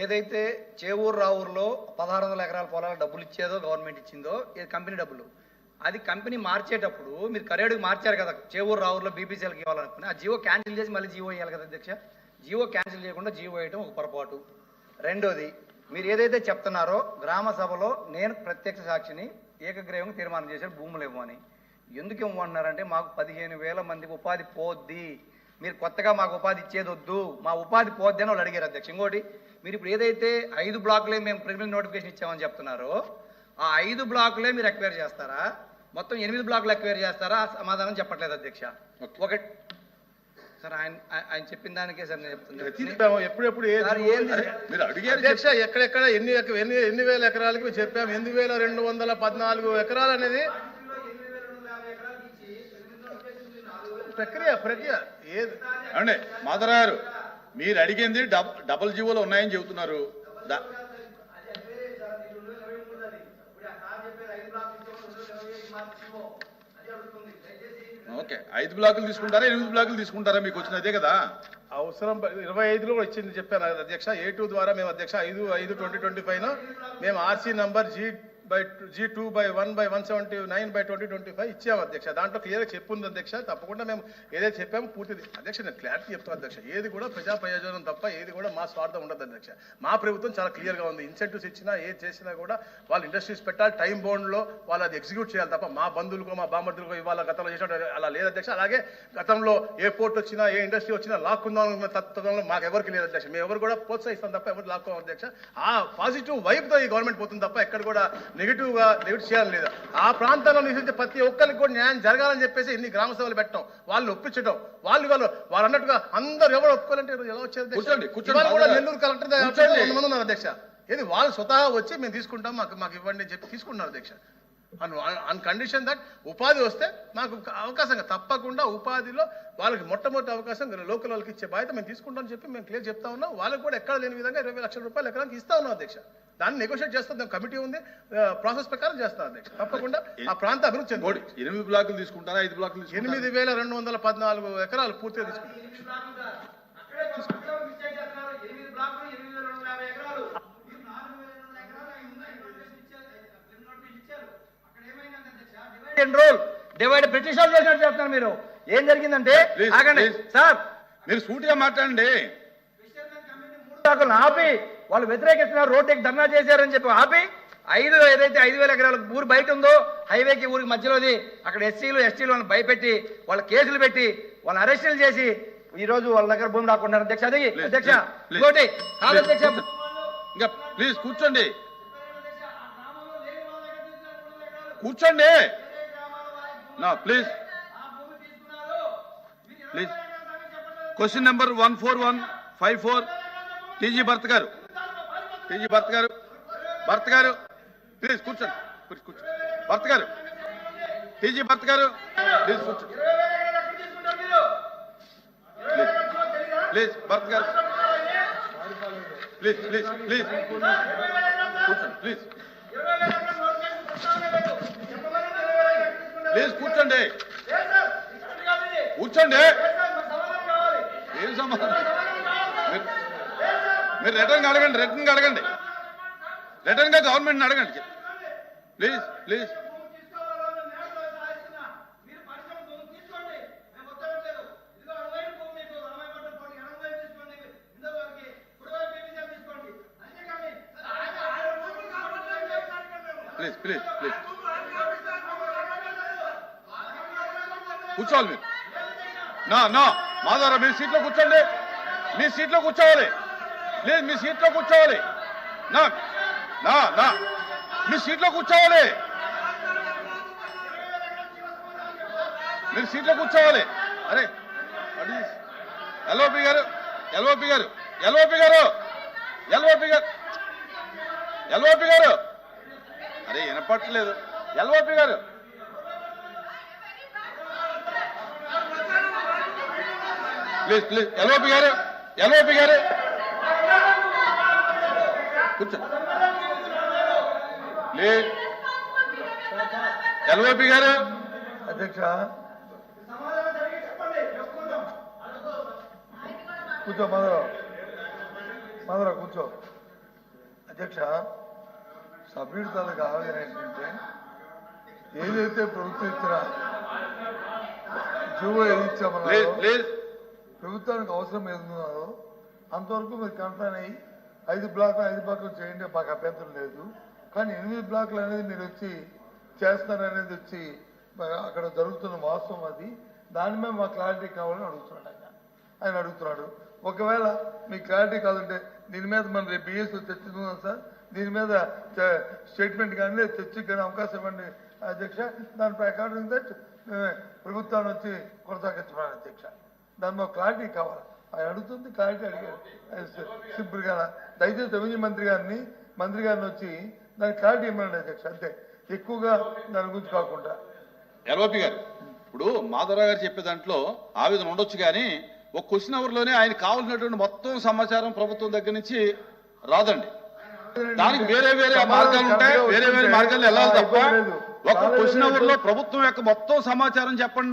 ఏదైతే చేవూరు రావూరులో పదహారు వందల ఎకరాల పొలాలు డబ్బులు ఇచ్చేదో గవర్నమెంట్ ఇచ్చిందో ఇది కంపెనీ డబ్బులు. అది కంపెనీ మార్చేటప్పుడు మీరు కరేడుకి మార్చారు కదా చేవూరు రావూరులో బీపీసీఎల్కి ఇవ్వాలనుకుని ఆ జియో క్యాన్సిల్ చేసి మళ్ళీ జియో ఇవ్వాలి కదా అధ్యక్ష? జియో క్యాన్సిల్ చేయకుండా జియో వేయడం ఒక పొరపాటు. రెండోది మీరు ఏదైతే చెప్తున్నారో గ్రామ సభలో నేను ప్రత్యక్ష సాక్షిని ఏకగ్రీవంగా తీర్మానం చేశారు భూములు ఇవ్వమని. ఎందుకు ఇవ్వమన్నారంటే మాకు పదిహేను వేల మందికి ఉపాధి పోద్ది. మీరు కొత్తగా మాకు ఉపాధి ఇచ్చేది వద్దు. మా ఉపాధి పోద్ది అని వాళ్ళు అడిగారు అధ్యక్ష. ఇంకోటి మీరు ఇప్పుడు ఏదైతే ఐదు బ్లాకులే మేము ప్రిలిమినరీ నోటిఫికేషన్ ఇచ్చామని చెప్తున్నారో ఆ ఐదు బ్లాకులే మీరు ఎక్వైర్ చేస్తారా? మొత్తం ఎనిమిది బ్లాకులు ఎక్వైర్ చేస్తారా? సమాధానం చెప్పట్లేదు అధ్యక్ష. ఒకటి సార్ ఆయన ఆయన- చెప్పిన దానికే సార్ నేను చెప్తున్నాను ఎప్పుడెప్పుడు మీరు అడిగారు అధ్యక్ష ఎక్కడెక్కడ ఎన్ని ఎన్ని ఎన్ని వేల ఎకరాలకి చెప్పాము. ఎనిమిది వేల రెండు వందల పద్నాలుగు ఎకరాలు అనేది ప్రక్రియ ప్రక్రియ ఏది? అండి మాధవరావు గారు మీరు అడిగింది డబ్- డబుల్ జీవోలు ఉన్నాయని చెబుతున్నారు. ఓకే ఐదు బ్లాకులు తీసుకుంటారా ఎనిమిది బ్లాకులు తీసుకుంటారా మీకు వచ్చిన అదే కదా? అవసరం ఇరవై ఐదులో కూడా ఇచ్చింది చెప్పాను అధ్యక్ష. ఏ టూ ద్వారా మేము అధ్యక్ష ఐదు ఐదు ట్వంటీ ట్వంటీ ఫైవ్ మేము RC number G by G two by one by one seventy nine by twenty twenty five ఇచ్చాము అధ్యక్ష. దాంట్లో క్లియర్గా చెప్పుంది అధ్యక్ష. తప్పకుండా మేము ఏదైతే చెప్పామో పూర్తి అధ్యక్ష నేను క్లారిటీ చెప్తాను అధ్యక్ష. ఏది కూడా ప్రజా ప్రయోజనం తప్ప ఏది కూడా మా స్వార్థం ఉండదు అధ్యక్ష. మా ప్రభుత్వం చాలా క్లియర్గా ఉంది. ఇన్సెంటివ్స్ ఇచ్చినా ఏది చేసినా కూడా వాళ్ళు ఇండస్ట్రీస్ పెట్టాలి. టైం బౌండ్లో వాళ్ళు అది ఎగ్జిక్యూట్ చేయాలి తప్ప మా బంధువులకో మా బామర్దులకో ఇవాళ గతంలో చేసినట్టు అలా లేదు అధ్యక్ష. అలాగే గతంలో ఏ పోర్ట్ వచ్చినా ఏ ఇండస్ట్రీ వచ్చినా లాక్కుందాం తత్వంలో మాకు ఎవరికి లేదు అధ్యక్ష. మేము ఎవరు కూడా ప్రోత్సహిస్తాం తప్ప ఎవరు లాక్కోం అధ్యక్ష. ఆ పాజిటివ్ వైపుతో ఈ గవర్నమెంట్ పోతుంది తప్ప ఎక్కడ కూడా నెగిటివ్గా నెగిటివ్ చేయాలని లేదు? ఆ ప్రాంతంలో నివసించే ప్రతి ఒక్కరికి కూడా న్యాయం జరగాలని చెప్పేసి ఇన్ని గ్రామ సభలు పెట్టడం వాళ్ళు ఒప్పించడం వాళ్ళు వాళ్ళు వాళ్ళు అన్నట్టుగా అందరూ ఎవరు ఒప్పుకోవాలంటే ఎలా వచ్చారు కూడా నెల్లూరు కలెక్టర్. వంద మంది ఉన్నారు అధ్యక్ష. ఏది వాళ్ళు స్వతహా వచ్చి మేము తీసుకుంటాం మాకు మాకు ఇవ్వండి అని చెప్పి తీసుకుంటున్నారు అధ్యక్ష. అన్ అన్ కండిషన్ దట్ ఉపాధి వస్తే మాకు ఒక అవకాశం తప్పకుండా ఉపాధిలో వాళ్ళకి మొట్టమొదటి అవకాశం లోకల్ వాళ్ళకి ఇచ్చే బాధ్యత మేము తీసుకుంటామని చెప్పి మేము క్లియర్ చెప్తా ఉన్నాం. వాళ్ళకి కూడా ఎక్కడ లేని విధంగా ఇరవై లక్షల రూపాయలు ఎకరానికి ఇస్తా ఉన్నాం అధ్యక్ష. దాన్ని నెగోషియేట్ చేస్తాం కమిటీ ఉంది. ప్రాసెస్ ప్రకారం చేస్తాం అధ్యక్ష తప్పకుండా ఆ ప్రాంత అభివృద్ధి ఎనిమిది బ్లాకులు తీసుకుంటారా? ఐదు బ్లాకులు తీసుకుంటారా? ఎనిమిది వేల రెండు వందల పద్నాలుగు ఎకరాలు పూర్తిగా తీసుకుంటాం. రోల్ డివైడ్ బ్రిటిష్ వాళ్ళు చేసినట్టు చెప్తున్నారు మీరు. ఏం జరిగిందంటే ఆగండి. సార్. మీరు సూటిగా మాట్లాడండి. మూడు ఆపి వాళ్ళు వ్యతిరేకిస్తున్నారు రోడ్డుకి ధర్నా చేశారని చెప్పి ఆపి ఐదు ఏదైతే ఐదు వేల ఎకరాల ఊరు బయట ఉందో హైవేకి ఊరికి మధ్యలోది అక్కడ ఎస్సీలు ఎస్టీలు వాళ్ళని భయపెట్టి వాళ్ళ కేసులు పెట్టి వాళ్ళని అరెస్టులు చేసి ఈ రోజు వాళ్ళ దగ్గర భూమి రాకుండా అధ్యక్ష. అది. ఇంకోటి కాదు అధ్యక్ష. ఇంకా ప్లీజ్ కూర్చోండి. కూర్చోండి. నా please. Please. Question number one four one five four TG Bharath గారు. టీజీ భర్త్ గారు భర్త్ గారు ప్లీజ్ కూర్చోండి కూర్చో కూర్చో భర్త్ గారు టీజీ భర్త్ గారు ప్లీజ్ కూర్చోండి. ప్లీజ్ ప్లీజ్ భర్త్ గారు ప్లీజ్ ప్లీజ్ ప్లీజ్ కూర్చోండి ప్లీజ్ ప్లీజ్ కూర్చోండి. కూర్చోండి. ఏం సమాధానం మీరు రిటర్న్ అడగండి రిటర్న్ అడగండి. రిటర్న్గా గవర్నమెంట్ అడగండి. Please please please please please కూర్చోవాలి మీరు. నా నా మాధవరా మీరు సీట్లో కూర్చోండి. మీ సీట్లో కూర్చోవాలి. లేదు మీ సీట్లో కూర్చోవాలి. నా నా నా. మీ సీట్లో కూర్చోవాలి. మీరు సీట్లో కూర్చోవాలి. అరే ఎల్ఓపి గారు ఎల్ఓపి గారు ఎల్ఓపి గారు ఎల్ఓపి గారు. ఎల్ఓపి గారు. అరే వినపట్లేదు ఎల్ఓపి గారు. ప్లీజ్ ప్లీజ్ ఎల్ఓపి గారు ఎల్ఓపి గారు. కూర్చో. ఎల్ఓపి గారు. అధ్యక్ష. కూర్చో మధుర మధుర కూర్చో. అధ్యక్ష సభ్యుడి తాలూకు ఆవేదన ఏంటంటే ఏదైతే ప్రభుత్వం ఇచ్చిన జీవో ఏది ఇచ్చామన్నారో ప్లీజ్ ప్రభుత్వానికి అవసరం ఏదున్నారో అంతవరకు మీరు కన్ఫైన్ అయ్యి ఐదు బ్లాక్లు ఐదు బ్లాక్లు చేయండి మాకు అభ్యంతరం లేదు. కానీ ఎనిమిది బ్లాక్లు అనేది మీరు వచ్చి చేస్తారనేది వచ్చి అక్కడ జరుగుతున్న వాస్తవం అది. దాని మీద మా క్లారిటీ కావాలని అడుగుతున్నాడు ఆయన. ఆయన అడుగుతున్నాడు ఒకవేళ మీ క్లారిటీ కావాలంటే దీని మీద మనం రేపు బిఎస్ తెచ్చుకుందాం సార్. దీని మీద స్టేట్మెంట్ కానీ తెచ్చి కానీ అవకాశం ఇవ్వండి అధ్యక్ష. దాని ప్రకారం దట్ ప్రభుత్వాన్ని వచ్చి కొనసాగించమని అధ్యక్ష. దాని మీద క్లారిటీ కావాలి. ఆయన అడుగుతుంది క్లారిటీ అడిగారు సింపుల్గా దయచేసి రెవెన్యూ మంత్రి గారిని మంత్రి గారిని వచ్చి దానికి క్లారిటీ ఇవ్వమండి అధ్యక్ష అంతే. ఎక్కువగా దాని గురించి కాకుండా. ఎల్ఓపి గారు ఇప్పుడు మాధవరావు గారు చెప్పే దాంట్లో ఆవేదన ఉండొచ్చు కానీ ఒక క్వశ్చన్ అవర్లోనే ఆయన కావాల్సినటువంటి మొత్తం సమాచారం ప్రభుత్వం దగ్గర నుంచి రాదండి. దానికి వేరే వేరే మార్గాలు ఉంటాయి వేరే వేరే మార్గాలు వెళ్ళాలి తప్ప ఒక క్వశ్చన్ అవర్లో ప్రభుత్వం యొక్క మొత్తం సమాచారం చెప్పండి.